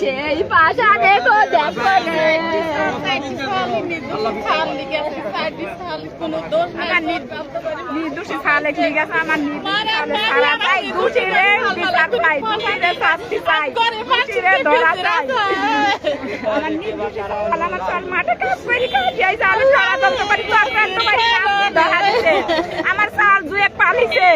সেই পাশা দেখো দেখো আমার নির্দোষী সালে আমার নির্দোষী রে বিচার পাই শাস্তি পাই ধরা আমার নির্দোষী সালে আমার মাঠে কাজ করে কাজ সারা আমার সাল দুয়েক পালিছে।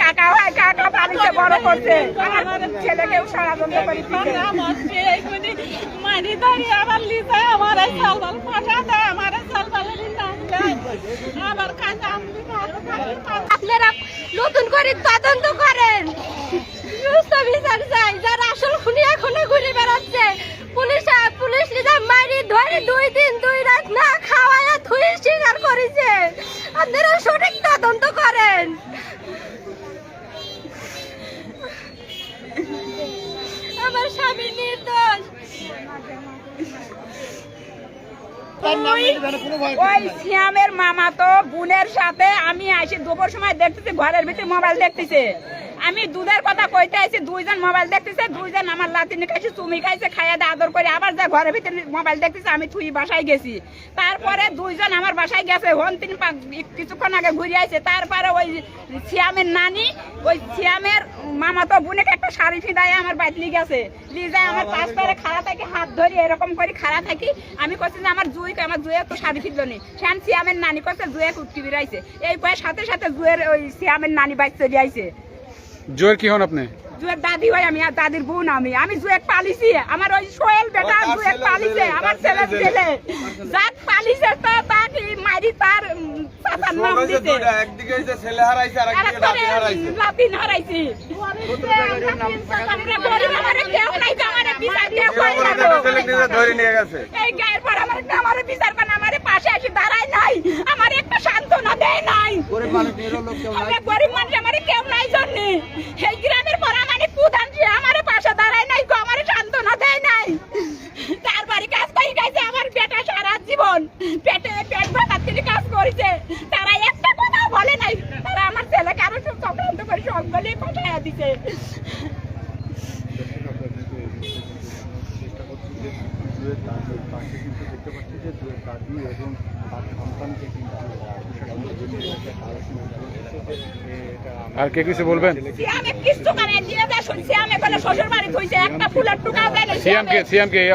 কাকা ভাই পালিছে বড় করছে। ছেলেকেও সারা যন্ত্র করি দিছে। আপনারা নতুন করে তদন্ত করেন। বিচার চাই যারা আসল খুনি এখনও ঘুরে বেড়াচ্ছে। পুলিশ পুলিশ নিজাম মারি ধরে দুই দিন দুই রাত না খাওয়ায় ধুই স্বীকার করেছে। আপনারা সঠিক তদন্ত করেন আমার স্বামী নির্দোষ। ওই শ্যামের মামা তো বোনের সাথে আমি আসি দুপুর সময় দেখতেছি ঘরের ভিতরে মোবাইল দেখতেছে। আমি দুধের কথা কইতে দুইজন মোবাইল দেখতেছে দুইজন আমার লাতিনি খাইছে চুমি খাইছে খাইয়া দিয়ে আদর করে আবার যা ঘরের ভিতরে মোবাইল দেখতেছে আমি থুই বাসায় গেছি। তারপরে দুইজন আমার বাসায় গেছে হন তিন কিছুক্ষণ আগে ঘুরে আইছে। তারপরে ওই শ্যামের নানি ওই শ্যামের মামা তো বোনেকে একটা শাড়ি ফিদায় আমার নিয়ে গেছে। আমার পাশ করে খাড়া থাকি হাত ধরি এরকম করে খাড়া থাকি। আমি করছি যে আমার জুই আমার জুয়ে তো শাড়ি ফিরলো নি সেন শ্যামের নানি করছে জুয়ে কুটকি বেরাইছে এই সাথে সাথে জুয়ের ওই শ্যামের নানি বাইক চলে আইছে। জোয়ের কি হন আপনি? জুয়ের দাদি হয় আমি আর দাদির বোন আমি। আমি জুয়েক পালিছি আমার ওই সোহেল বেটা জুয়েক পালিছে আমার ছেলে ছেলে। যাক পালিছে তো তাকে মারি তার উম, চাচার নাম দিতে। একদিকে হইছে ছেলে হারাইছে আর একদিকে নাতি হারাইছে। লাতিন হারাইছি আমরা গরিব আমারে কেউ নাই তো আমারে বিচার দিয়ে কই যাব। ছেলে নিজে ধরে নিয়ে গেছে। এই গায়ের পর আমার আমারে বিচার করে আমারে পাশে এসে দাঁড়ায় নাই। আমার একটা সান্ত্বনা দেয় নাই। আমরা গরিব মানুষ আমারে কেউ নাই জন্য। এই গ্রামের পর আমারে প্রধান যে আমারে পাশে দাঁড়ায় নাই গো আমারে সান্ত্বনা দেয় নাই তার বাড়ি কাজ করে গেছে আমার বেটা সারা জীবন পেটে পেট ভাতার থেকে কাজ করেছে তারা একটা কথাও বলে নাই ছেলেকে আরও সব চক্রান্ত করে সবগুলি পাঠাইয়া দিছে। আর কে কিছু বলবেন?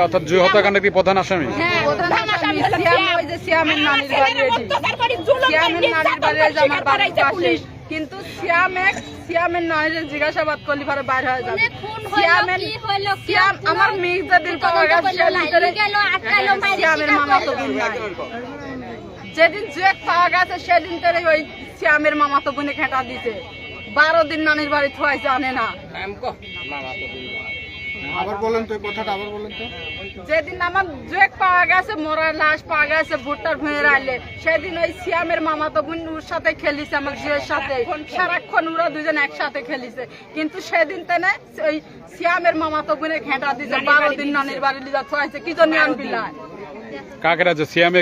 অর্থাৎ হত্যাকাণ্ডের কি প্রধান আসামি? হ্যাঁ সিয়ামের নানির বাড়ি আমার বাড়ির পাশে। পুলিশ। কিন্তু সিয়ামেক সিয়ামের নানির জিজ্ঞাসাবাদ করলি পরে বাইর হয়ে যাবে। সিয়ামের সিয়াম আমার মেয়ে পাওয়া গেছে মারি সিয়ামের মামা তো বোন নাই। যেদিন জুয়েক পাওয়া গেছে সেদিন তোর ওই সিয়ামের মামা তো বোনে খেটা দিতে বারো দিন নানির বাড়ি থোয়াই জানে না। আবার বলেন তো কথাটা আবার বলেন তো। যেদিন আমার জুয়েক পাওয়া গেছে মোরার লাশ পাওয়া গেছে, ভুট্টার ভুঁয়ের আইলে, সেদিন ওই সিয়ামের মামা তো বোন ওর সাথে খেলিছে, আমার জুয়ের সাথে। সারাক্ষণ ওরা দুজন একসাথে খেলিছে। কিন্তু সেদিন তেনে ওই সিয়ামের মামা তো বোনে ঘেঁটা দিছে, বারো দিন নানির বাড়ি লিজা থোয়াইছে, কি জন্য আনবিলা? কাকের আছে? সিএম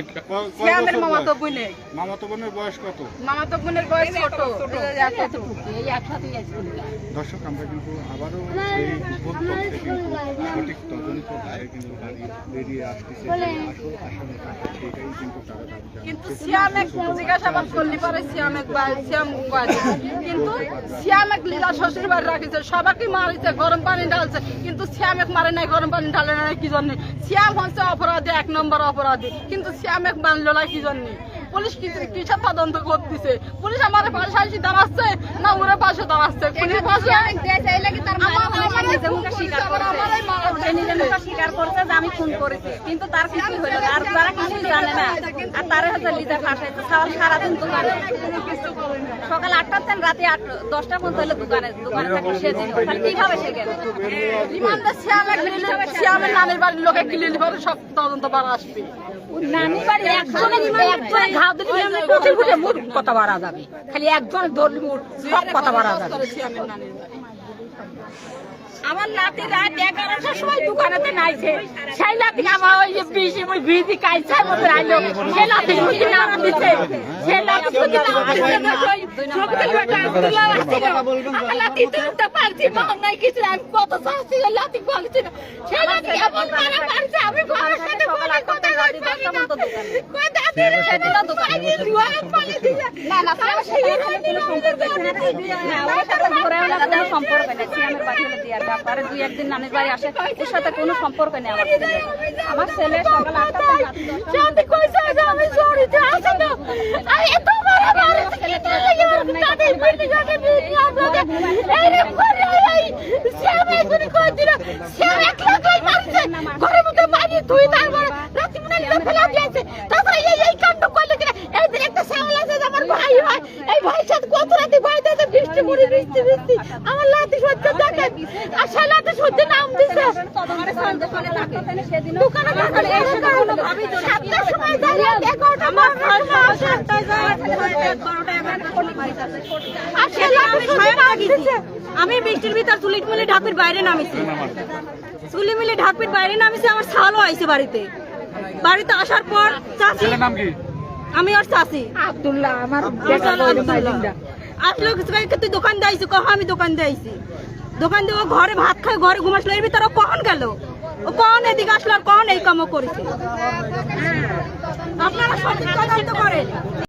সিয়ামের মামা তো বোনে মামা তো বোনের বয়স কত? মামা তো বোনের বয়স ছোট। দর্শক আমরা কিন্তু আবারও সেই উপত্যকে কিন্তু সঠিক তদন্ত করে কিন্তু বাড়ি বেরিয়ে আসতেছে। আসল আসামি কাকে সেটাই কিন্তু তারা দাবি কিন্তু সিয়ামেক জিজ্ঞাসাবাদ করলি পরে সিয়ামেক বা- সিয়াম বাড়ি কিন্তু সিয়ামেক লীলা শ্বশুর বাড়ি রাখিছে সবাইকে মারিছে গরম পানি ঢালছে। কিন্তু সিয়ামেক মারে নাই গরম পানি ঢালে নাই কি জন্য? সিয়াম হচ্ছে অপরাধী এক নম্বর অপরাধী। কিন্তু সিয়ামেক মানলো না কি জন্য? পুলিশ কি কিসের তদন্ত করতেছে। পুলিশ আমার পাশে আসি দাঁড়াচ্ছে না ওরা পাশে দাঁড়াচ্ছে। পুলিশ পাশে। স্বীকার করছে। খুন করেছি। কিন্তু তার কিছু হইল না। আর তারা কিছু জানে না। আর তারা হচ্ছে লিজা ফাঁসাইছে। সারা- সারাদিন দোকানে। সকাল আটটার থেকে রাতে আট দশটা পর্যন্ত হলো দোকানে। দোকানে থাকলে সেদিন তাহলে কীভাবে সে গেল? রিমান্ডে সিয়ামেক নিলে নানির বাড়ির লোকে কিলিলি পরে সব তদন্ত বার আসবে। নানি বাড়ি একজনে একজনে ঘাও দিলে এমনি ফুটে ফুটে মুখ কথা বাড়া যাবে। খালি একজন ধরলি মুখ সব কথা বাড়া যাবে। সিয়ামের নানির বাড়ি আমার নাতি রাত এগারোটার সময় দোকানেতে নাইছে। সেই নাতি আমার ওই যে বিশি ওই বিজি কাইছে মতো আইলো সেই নাতি মুখে নাম দিছে সেই নাতি মুখে নাম দিছে ছবিতে বেটা আসছিল আমার নাতি তুলতে পারছি মাম নাই কিছু আমি কত চাচ্ছি নাতি বলছি সেই নাতি এমন মারা মারছে আমি ঘরের সাথে বলে কথা কই পারি না কই না না সেই কোনো সম্পর্ক না ওর সাথে ঘরে না কোনো সম্পর্ক নেই। সিয়ামের বাড়ি হলো দিয়ার ব্যাপারে দুই একদিন নানির বাড়ি আসে ওর সাথে কোনো সম্পর্ক নেই। আমার ছেলে আমার ছেলে সকাল আটটা শান্তি কইছে যে আমি জড়িত আছি না। আর এত মারা মারা ছেলে তো তাদের বাড়ি যাবে? বিয়ে আপনাদের এই রে করে এই সিয়ামে গুলি করে দিল? সিয়াম একলা কই মারছে। ঘরের মধ্যে পানি তুই তারপর রাতে মনে ফেলা দিয়েছে তারপরে এই এই কাণ্ড করলে কিনা এই দিন একটা শ্যামল আছে যে আমার ভাই হয় এই ভাইয়ের সাথে কত রাতে ভাই দাদা বৃষ্টি পড়ে বৃষ্টি বৃষ্টি আমার লাতি সহ্য দেখেন। আর সেই লাতি সহ্য নাম দিছে। দোকানে দোকানে এই সময় কোনো ভাবি তো সাতটার সময় দাঁড়িয়ে এগারোটা আমার সাতটায় যায় আর সেই লাতি সহ্য নাম দিছে। আমি বৃষ্টির ভিতর চুলিট মিলে ঢাপির বাইরে নামিছি। চুলি মিলে ঢাপির বাইরে নামিছি আমার ছালও আইছে বাড়িতে। বাড়িতে আসার পর আমি ওর চাচি। আব্দুল্লাহ আমার আসলো কিছু তুই দোকান দিয়েছি কহ, আমি দোকান দিয়েছি দোকান দিয়ে ঘরে ভাত খায়, ঘরে ঘুমাসলো, এর ভিতরে কখন গেল? ও কখন এদিকে আসলো আর কখন এই কামও করেছে? আপনারা সঠিক তদন্ত করেন।